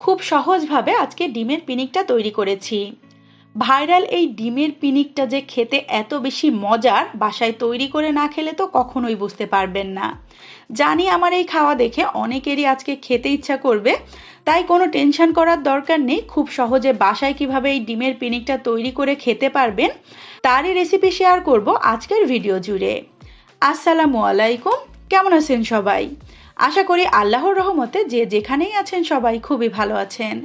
খুব সহজভাবে আজকে ডিমের পিনিকটা তৈরি করেছি। ভাইরাল এই ডিমের পিনিকটা যে খেতে এত বেশি মজার বাসায় তৈরি করে না খেলে তো কখনোই বুঝতে পারবেন না। জানি আমার এই খাওয়া দেখে অনেকেরই আজকে খেতে ইচ্ছা করবে, তাই কোনো টেনশন করার দরকার নেই। খুব সহজে বাসায় কীভাবে এই ডিমের পিনিকটা তৈরি করে খেতে পারবেন, তারই রেসিপি শেয়ার করব আজকের ভিডিও জুড়ে। আসসালামু আলাইকুম, কেমন আছেন সবাই? আশা করি আল্লাহর রহমতে যে যেখানেই আছেন সবাই খুবই ভালো আছেন।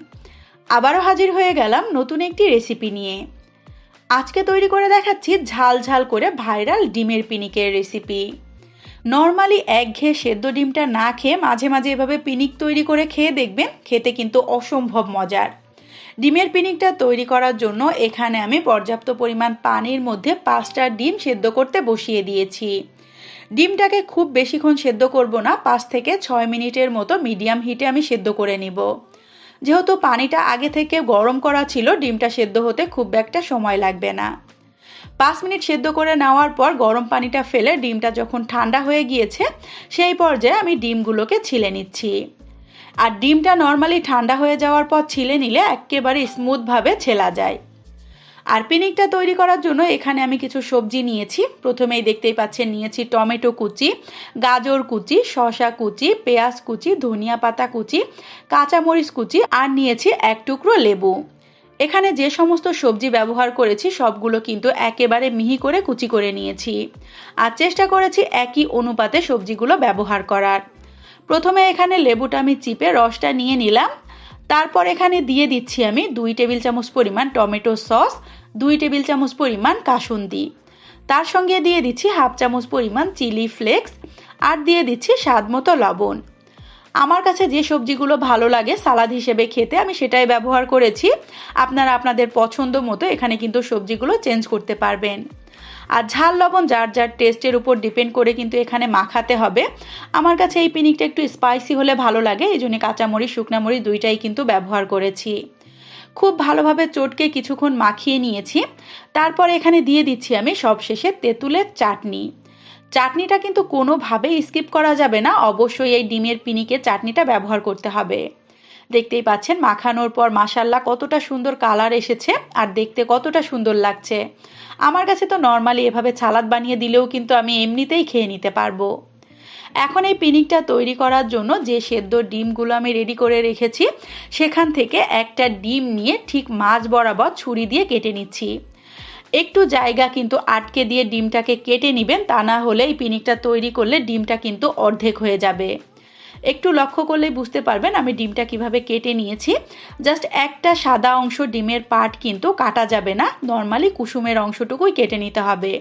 আবারও হাজির হয়ে গেলাম নতুন একটি রেসিপি নিয়ে। আজকে তৈরি করে দেখাচ্ছি ঝাল ঝাল করে ভাইরাল ডিমের পিনিকের রেসিপি নর্মালি একঘেয়ে সেদ্ধ ডিমটা না খেয়ে মাঝে মাঝে এভাবে পিনিক তৈরি করে খেয়ে দেখবেন খেতে কিন্তু অসম্ভব মজার। ডিমের পিনিকটা তৈরি করার জন্য এখানে আমি পর্যাপ্ত পরিমাণ পানির মধ্যে পাঁচটা ডিম সেদ্ধ করতে বসিয়ে দিয়েছি। ডিমটাকে খুব বেশিক্ষণ সেদ্ধ করব না, পাঁচ থেকে ছয় মিনিটের মতো মিডিয়াম হিটে আমি সেদ্ধ করে নিব। যেহেতু পানিটা আগে থেকে গরম করা ছিল, ডিমটা সেদ্ধ হতে খুব একটা সময় লাগবে না। পাঁচ মিনিট সেদ্ধ করে নেওয়ার পর গরম পানিটা ফেলে ডিমটা যখন ঠান্ডা হয়ে গিয়েছে, সেই পর্যায়ে আমি ডিমগুলোকে ছিলে নিচ্ছি। আর ডিমটা নর্মালি ঠান্ডা হয়ে যাওয়ার পর ছিলে নিলে একেবারে স্মুথভাবে ছেলা যায়। আর পিনিকটা তৈরি করার জন্য এখানে আমি কিছু সবজি নিয়েছি। প্রথমেই দেখতেই পাচ্ছেন নিয়েছি টমেটো কুচি, গাজর কুচি শশা কুচি, পেঁয়াজ কুচি, ধনিয়া পাতা কুচি, কাঁচামরিচ কুচি আর নিয়েছি এক টুকরো লেবু। এখানে যে সমস্ত সবজি ব্যবহার করেছি সবগুলো কিন্তু একেবারে মিহি করে কুচি করে নিয়েছি। আর চেষ্টা করেছি একই অনুপাতে সবজিগুলো ব্যবহার করার। প্রথমে এখানে লেবুটা আমি চিপে রসটা নিয়ে নিলাম। তারপর এখানে দিয়ে দিচ্ছি আমি দুই টেবিল চামচ পরিমাণ টমেটো সস দুই টেবিল চামচ পরিমাণ কাসুন্দি। তার সঙ্গে দিয়ে দিচ্ছি হাফ চামচ পরিমাণ চিলি ফ্লেক্স আর দিয়ে দিচ্ছি স্বাদ মতো লবণ। আমার কাছে যে সবজিগুলো ভালো লাগে সালাদ হিসেবে খেতে আমি সেটাই ব্যবহার করেছি। আপনারা আপনাদের পছন্দ মতো এখানে কিন্তু সবজিগুলো চেঞ্জ করতে পারবেন। আর ঝাল লবণ যার যার টেস্টের উপর ডিপেন্ড করে কিন্তু এখানে মাখাতে হবে। আমার কাছে এই পিনিকটা একটু স্পাইসি হলে ভালো লাগে, এই জন্য কাঁচামরিচ শুকনামরিচ দুইটাই কিন্তু ব্যবহার করেছি। খুব ভালোভাবে চটকে কিছুক্ষণ মাখিয়ে নিয়েছি। তারপর এখানে দিয়ে দিচ্ছি আমি সবশেষে তেঁতুলের চাটনি। চাটনিটা কিন্তু কোনোভাবেই স্কিপ করা যাবে না, অবশ্যই এই ডিমের পিনিকে চাটনিটা ব্যবহার করতে হবে। দেখতেই পাচ্ছেন, মাখানোর পর মাসাল্লা কতটা সুন্দর কালার এসেছে আর দেখতে কতটা সুন্দর লাগছে। আমার কাছে তো নর্মালি এভাবে ছালাদ বানিয়ে দিলেও কিন্তু আমি এমনিতেই খেয়ে নিতে পারব। এখন এই পিনিকটা তৈরি করার জন্য যে সেদ্ধ ডিমগুলো আমি রেডি করে রেখেছি, সেখান থেকে একটা ডিম নিয়ে ঠিক মাছ বরাবর ছুরি দিয়ে কেটে নিচ্ছি। একটু জায়গা কিন্তু আটকে দিয়ে ডিমটাকে কেটে নেবেন, তা না হলে এই পিনিকটা তৈরি করলে ডিমটা কিন্তু অর্ধেক হয়ে যাবে। একটু লক্ষ্য করলে বুঝতে পারবেন আমি ডিমটা কীভাবে কেটে নিয়েছি। জাস্ট একটা সাদা অংশ ডিমের পার্ট কিন্তু কাটা যাবে না, নর্মালি কুসুমের অংশটুকুই কেটে নিতে হবে।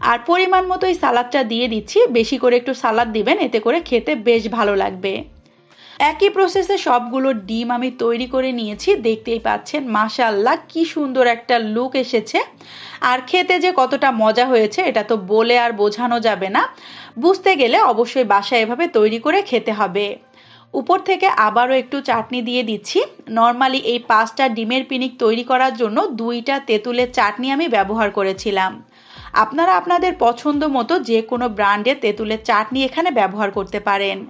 আর পরিমাণ মতো এই সালাদটা দিয়ে দিচ্ছি। বেশি করে একটু সালাদ দিবেন, এতে করে খেতে বেশ ভালো লাগবে। একই প্রসেসে সবগুলো ডিম আমি তৈরি করে নিয়েছি, দেখতেই পাচ্ছেন মাশাল্লাহ কি সুন্দর একটা লুক এসেছে। আর খেতে যে কতটা মজা হয়েছে, এটা তো বলে আর বোঝানো যাবে না। বুঝতে গেলে অবশ্যই বাসায় এভাবে তৈরি করে খেতে হবে। উপর থেকে আবারও একটু চাটনি দিয়ে দিচ্ছি। নর্মালি এই পাঁচটা ডিমের পিনিক তৈরি করার জন্য দুইটা তেঁতুলের চাটনি আমি ব্যবহার করেছিলাম। আপনারা আপনাদের পছন্দ মতো যে কোনো ব্র্যান্ডের তেঁতুলের চাটনি এখানে ব্যবহার করতে পারেন।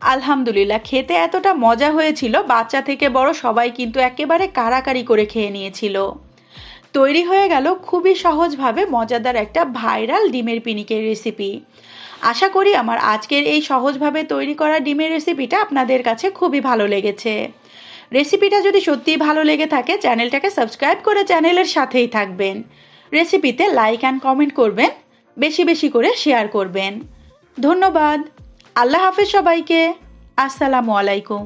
আলহামদুলিল্লাহ, খেতে এতটা মজা হয়েছিল, বাচ্চা থেকে বড় সবাই কিন্তু একেবারে কারাকারি করে খেয়ে নিয়েছিল। তৈরি হয়ে গেল খুবই সহজভাবে মজাদার একটা ভাইরাল ডিমের পিনিকের রেসিপি। আশা করি আমার আজকের এই সহজভাবে তৈরি করা ডিমের রেসিপিটা আপনাদের কাছে খুবই ভালো লেগেছে। রেসিপিটা যদি সত্যিই ভালো লেগে থাকে, চ্যানেলটাকে সাবস্ক্রাইব করে চ্যানেলের সাথেই থাকবেন। রেসিপিতে লাইক অ্যান্ড কমেন্ট করবেন, বেশি বেশি করে শেয়ার করবেন। ধন্যবাদ। আল্লাহ হাফেজ সবাইকে। আসসালামু আলাইকুম।